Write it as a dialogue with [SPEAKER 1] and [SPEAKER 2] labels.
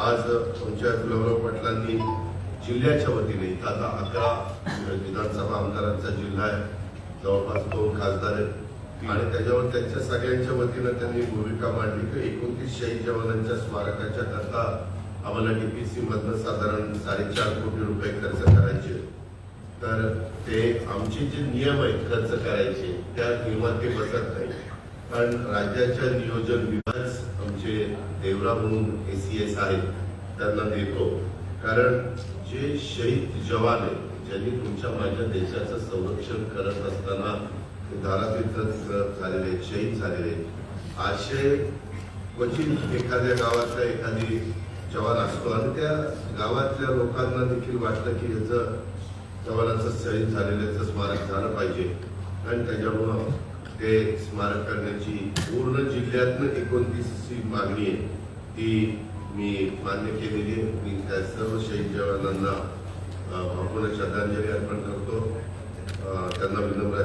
[SPEAKER 1] आज आमच्या गुलाबराव पाटलांनी जिल्ह्याच्या वतीने आता अकरा विधानसभा आमदारांचा जिल्हा आहे. जवळपास दोन खासदार आहेत. आणि त्याच्यावर त्यांच्या सगळ्यांच्या वतीनं त्यांनी भूमिका मांडली की एकोणतीस शहीद जवानांच्या स्मारकाच्या करता आम्हाला डीपीसी मधनं साधारण साडेचार कोटी रुपये खर्च करायचे. तर ते आमचे जे नियम आहेत खर्च करायचे त्या नियमात ते बसत नाही. कारण राज्याच्या नियोजन विभाग देवरा म्हणून ए सी एस आहेत त्यांना देतो. कारण जे शहीद जवान आहेत ज्यांनी तुमच्या माझ्या देशाचं संरक्षण करत असताना ते झालेले शहीद झालेले असे क्वचित एखाद्या गावातला एखादी जवान असतो आणि त्या गावातल्या लोकांना देखील वाटलं की याचं जवानाचं शहीद झालेल्याचं स्मारक झालं पाहिजे. आणि त्याच्यामुळं ते स्मारक करण्याची पूर्ण जिल्ह्यातनं एकोणतीसची मागणी आहे. ती मी मान्य केलेली आहे. मी त्या सर्व शहीद जवानांना भावपूर्ण श्रद्धांजली अर्पण करतो. त्यांना विनम्र